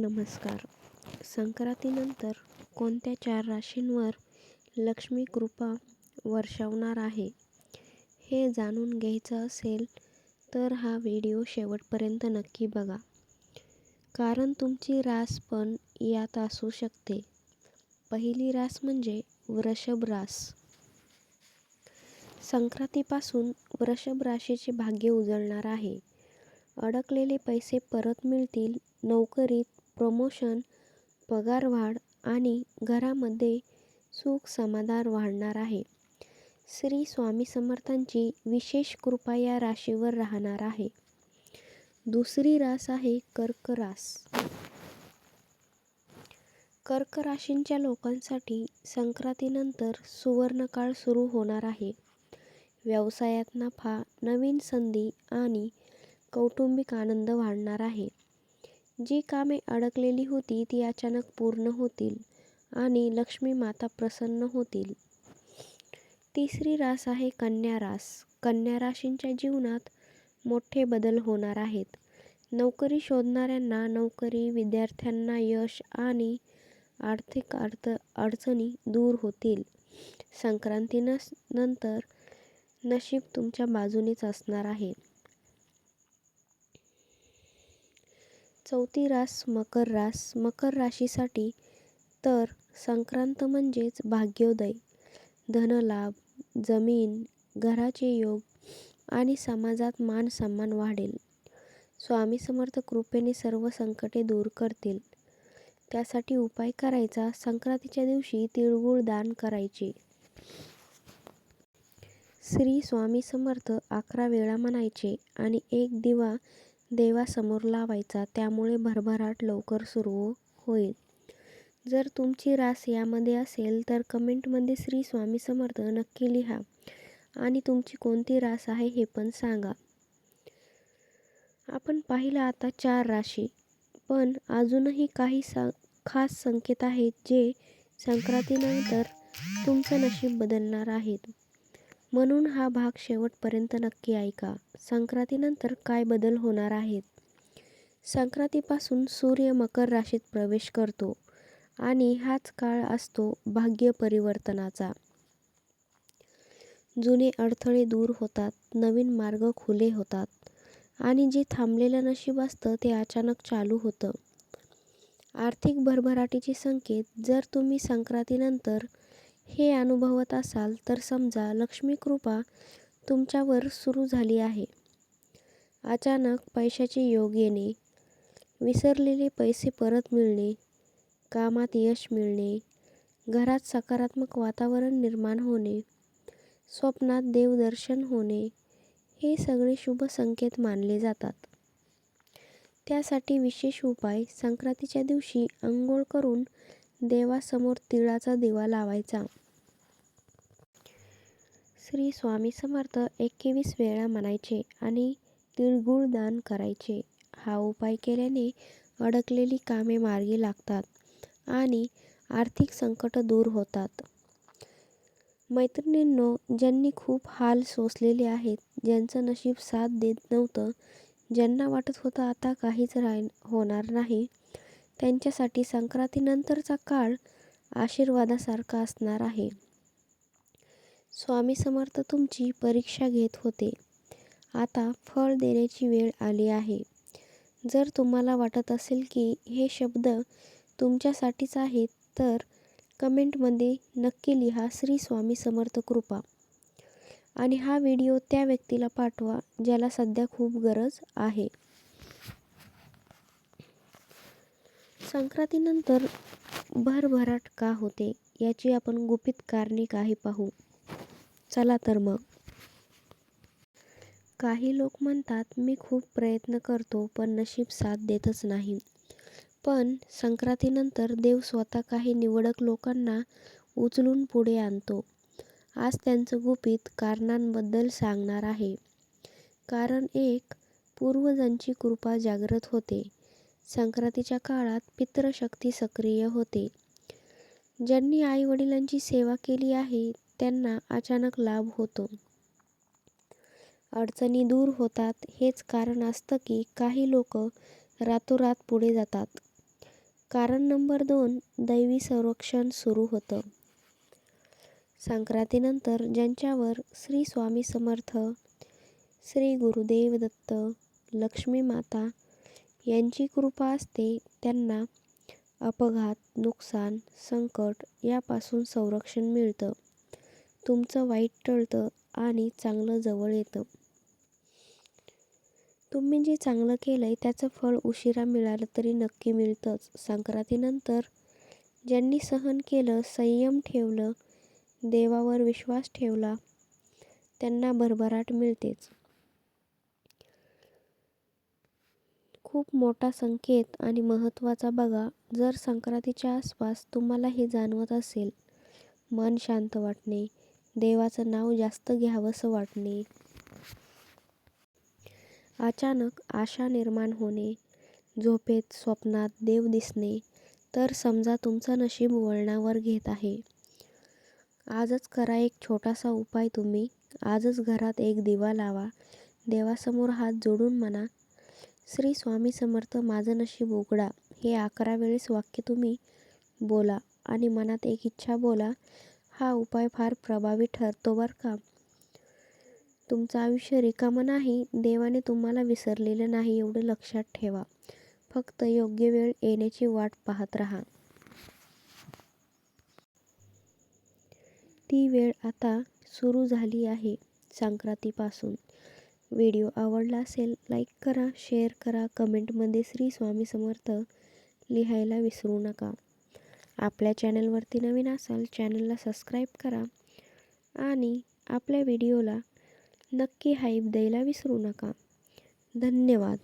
नमस्कार. संक्रांतीनंतर कोणत्या चार राशींवर लक्ष्मी कृपा वर्षावणार आहे हे जाणून घ्यायचं असेल तर हा व्हिडिओ शेवटपर्यंत नक्की बघा. कारण तुमची रास पण यात असू शकते. पहिली रास म्हणजे वृषभ रास. संक्रांतीपासून वृषभ राशीचे भाग्य उजळणार आहे. अडकलेले पैसे परत मिळतील नोकरीत प्रमोशन पगारवाढ आणि घरामध्ये सुख समाधान वाढणार आहे. श्री स्वामी समर्थांची विशेष कृपा या राशीवर राहणार आहे. दुसरी रास आहे कर्क रास. कर्क राशींच्या लोकांसाठी संक्रांतीनंतर सुवर्णकाळ सुरू होणार आहे. व्यवसायात नफा नवीन संधी आणि कौटुंबिक आनंद वाढणार आहे. जी कामे अडकलेली होती ती अचानक पूर्ण होतील आणि लक्ष्मी माता प्रसन्न होतील. तिसरी रास आहे कन्या रास. कन्या राशींच्या जीवनात मोठे बदल होणार आहेत. नोकरी शोधणाऱ्यांना नोकरी विद्यार्थ्यांना यश आणि आर्थिक अर्थ अडचणी दूर होतील. संक्रांतीनंतर नशीब तुमच्या बाजूनेच असणार आहे. चौथी रास मकर रास मकर राशीसाठी तर संक्रांत म्हणजेच भाग्योदय. धनलाभ जमीन घराचे योग आणि समाजात मान सन्मान वाढेल. स्वामी समर्थ कृपेने सर्व संकटे दूर करतील. त्यासाठी उपाय करायचा संक्रांतीच्या दिवशी तिळगुळ दान करायचे. श्री स्वामी समर्थ अकरा वेळा म्हणायचे आणि एक दिवा देवासमोर लावायचा त्यामुळे भरभराट लवकर सुरू होईल. जर तुमची रास यामध्ये असेल तर कमेंटमध्ये श्री स्वामी समर्थ नक्की लिहा आणि तुमची कोणती रास आहे हे पण सांगा. आपण पाहिलं आता चार राशी पण अजूनही काही सा खास संकेत आहेत जे संक्रांतीनंतर तुमचं नशीब बदलणार आहेत. म्हणून हा भाग शेवटपर्यंत नक्की ऐका. संक्रांतीनंतर काय बदल होणार आहेत? संक्रांतीपासून सूर्य मकर राशीत प्रवेश करतो आणि हाच काळ असतो भाग्य परिवर्तनाचा. जुने अडथळे दूर होतात नवीन मार्ग खुले होतात आणि जे थांबलेलं नशीब असतं ते अचानक चालू होतं. आर्थिक भरभराटीचे संकेत जर तुम्ही संक्रांतीनंतर हे अनुभवत असाल तर समजा लक्ष्मी कृपा तुमच्यावर सुरू झाली आहे. अचानक पैशाचे योग येणे विसरलेले पैसे परत मिळणे कामात यश मिळणे घरात सकारात्मक वातावरण निर्माण होणे स्वप्नात देवदर्शन होणे हे सगळे शुभ संकेत मानले जातात. त्यासाठी विशेष उपाय संक्रांतीच्या दिवशी अंघोळ करून देवासमोर तिळाचा दिवा लावायचा. श्री स्वामी समर्थ एकवीस वेळा म्हणायचे आणि तिळगुळ दान करायचे. हा उपाय केल्याने अडकलेली कामे मार्गी लागतात आणि आर्थिक संकट दूर होतात. मैत्रिणींनो ज्यांनी खूप हाल सोसलेले आहेत ज्यांचं नशीब साथ देत नव्हतं ज्यांना वाटत होतं आता काहीच राह होणार नाही त्यांच्यासाठी संक्रांतीनंतरचा काळ आशीर्वादासारखा असणार आहे. स्वामी समर्थ तुमची परीक्षा घेत होते. आता फळ देण्याची वेळ आली आहे. जर तुम्हाला वाटत असेल की हे शब्द तुमच्यासाठीच आहेत तर कमेंटमध्ये नक्की लिहा श्री स्वामी समर्थ कृपा. आणि हा व्हिडिओ त्या व्यक्तीला पाठवा ज्याला सध्या खूप गरज आहे. संक्रांतीनंतर भरभराट का होते याची आपण गुपित कारणे काही पाहू. चला तर मग. काही लोक म्हणतात मी खूप प्रयत्न करतो पण नशीब साथ देतच नाही. पण संक्रांतीनंतर देव स्वतः काही निवडक लोकांना उचलून पुढे आणतो. आज त्यांचं गुपित कारणांबद्दल सांगणार आहे. कारण एक पूर्वजांची कृपा जागृत होते. संक्रांतीच्या काळात पितृशक्ती सक्रिय होते. ज्यांनी आईवडिलांची सेवा केली आहे त्यांना अचानक लाभ होतो. अडचणी दूर होतात हेच कारण असतं की काही लोक रातोरात पुढे जातात. कारण नंबर दोन दैवी संरक्षण सुरू होतं. संक्रांतीनंतर ज्यांच्यावर श्री स्वामी समर्थ श्री गुरुदेव दत्त लक्ष्मी माता यांची कृपा असते त्यांना अपघात नुकसान संकट यापासून संरक्षण मिळतं. तुमचं वाईट टळतं आणि चांगलं जवळ येतं. तुम्ही जे चांगलं केलंय त्याचं फळ उशिरा मिळालं तरी नक्की मिळतंच. संक्रांतीनंतर ज्यांनी सहन केलं संयम ठेवलं देवावर विश्वास ठेवला त्यांना भरभराट मिळतेच. खूप मोठा संकेत आणि महत्त्वाचा बघा जर संक्रांतीच्या आसपास तुम्हाला हे जाणवत असेल. मन शांत वाटणे देवाचं नाव जास्त घ्यावंसं वाटणे. अचानक आशा निर्माण होणे झोपेत स्वप्नात देव दिसणे तर समजा तुमचं नशीब वळणावर घेत आहे. आजच करा एक छोटासा उपाय तुम्ही आजच घरात एक दिवा लावा देवासमोर हात जोडून म्हणा श्री स्वामी समर्थ माझं नशीब उघडा. हे अकरा वेळेस वाक्य तुम्ही बोला आणि मनात एक इच्छा बोला. हा उपाय फार प्रभावी ठरतो बरं का? तुमचं आयुष्य रिकामं नाही देवाने तुम्हाला विसरलेलं नाही एवढं लक्षात ठेवा. फक्त योग्य वेळ येण्याची वाट पाहत राहा. ती वेळ आता सुरू झाली आहे संक्रांतीपासून. व्हिडिओ आवडला असेल लाईक करा शेअर करा. कमेंटमध्ये श्री स्वामी समर्थ लिहायला विसरू नका. आपल्या चॅनलवरती नवीन असाल चॅनलला सबस्क्राईब करा आणि आपल्या व्हिडिओला नक्की हाईप द्यायला विसरू नका. धन्यवाद.